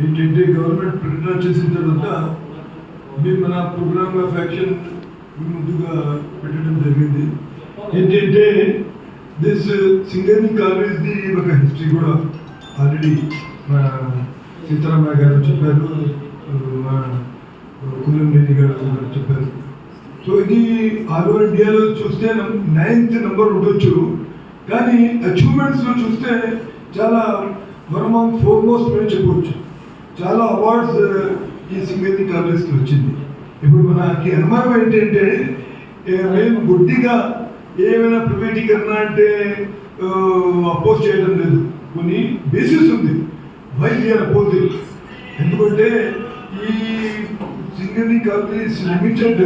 ఏంటంటే గవర్నమెంట్ ప్రకటన చేసిన తర్వాత మేము మన ప్రోగ్రామ్ ఆఫ్ యాక్షన్ ముందుగా పెట్టడం జరిగింది. ఏంటంటే దిస్ సింగర్ని కాలేజ్ది ఒక హిస్టరీ కూడా ఆల్రెడీ మన సీతారామయ్య గారు చెప్పారు మా కులంరెడ్డి గారు చెప్పారు. సో ఇది ఆల్ ఓవర్ ఇండియాలో చూస్తే నైన్త్ నెంబర్ ఉండొచ్చు. కానీ అచీవ్మెంట్స్లో చూస్తే చాలా మనం ఫోర్ మోస్ట్ మేము చెప్పవచ్చు చాలా అవార్డ్స్ uh, ఈ సింగర్ని కాలేజ్కి వచ్చింది. ఇప్పుడు మనకి అనుమానం ఏంటంటే మేము గుడ్డిగా ఏమైనా ప్రైవేటీకరణ అంటే అపోజ్ చేయడం లేదు. కొన్ని బేసిస్ ఉంది. వై వీఆర్ అపోజింగ్ ఎందుకంటే ఈ సింగర్ని కాలేజ్ లిమిటెడ్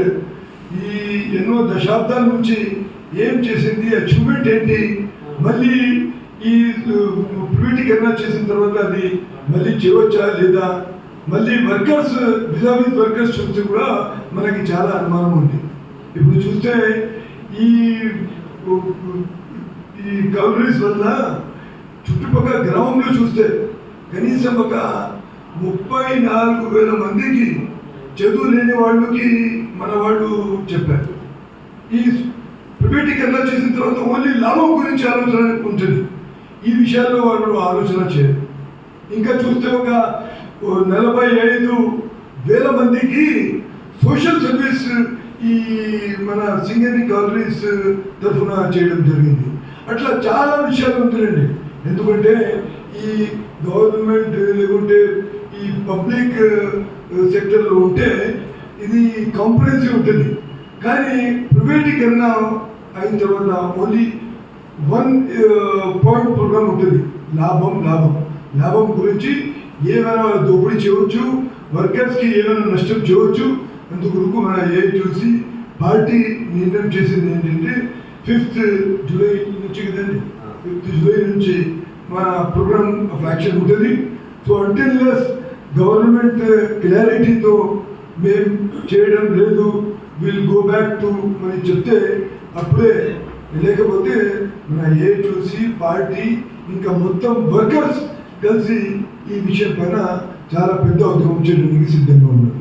ఈ ఎన్నో దశాబ్దాల నుంచి ఏం చేసింది అచీవ్మెంట్ ఏంటి? మళ్ళీ ఈ ప్రైవేటీకరణ చేసిన తర్వాత అది మళ్ళీ చేయవచ్చా లేదా? మళ్ళీ వర్కర్స్ విజావిత్ వర్కర్స్ చూస్తే కూడా మనకి చాలా అనుమానం ఉంది. ఇప్పుడు చూస్తే ఈ ఈ కౌలరీస్ వల్ల చుట్టుపక్కల గ్రామంలో చూస్తే కనీసం ఒక ముప్పై నాలుగు వేల మందికి చదువు లేని వాళ్ళకి మన వాళ్ళు చెప్పారు. ఈ ప్రైవేటీకరణ చేసిన తర్వాత ఓన్లీ లాభం గురించి ఆలోచన ఉంటుంది ఈ విషయాల్లో వాళ్ళు ఆలోచన చేయరు. ఇంకా చూస్తే ఒక నలభై ఐదు వేల మందికి సోషల్ సర్వీస్ ఈ మన సింగని కాలరీస్ తరఫున చేయడం జరిగింది. అట్లా చాలా విషయాలు ఉంటుందండి. ఎందుకంటే ఈ గవర్నమెంట్ లేకుంటే ఈ పబ్లిక్ సెక్టర్లో ఉంటే ఇది కాంప్రహెన్సివ్ ఉంటుంది. కానీ ప్రైవేటీకరణ అయిన తర్వాత ఓన్లీ వన్ పాయింట్ ప్రోగ్రామ్ ఉంటుంది. లాభం లాభం. లాభం గురించి ఏమైనా దోపిడీ చేయవచ్చు వర్కర్స్కి ఏమైనా నష్టం చేయవచ్చు అందుకు మన ఏ చూసి పార్టీ నిర్ణయం చేసింది ఏంటంటే ఫిఫ్త్ జూలై నుంచి కదండి. ఫిఫ్త్ జూలై నుంచి మన ప్రోగ్రామ్ ఆఫ్ యాక్షన్ ఉంటుంది. సో అంటిల్లెస్ గవర్నమెంట్ క్లారిటీతో మేము చేయడం లేదు విల్ గో బ్యాక్ టు అని చెప్తే అప్పుడే లేకపోతే మన ఏ చూసి పార్టీ ఇంకా మొత్తం వర్కర్స్ కలిసి ఈ విషయం పైన చాలా పెద్ద ఉద్యమం చేయడానికి సిద్ధంగా ఉన్నారు.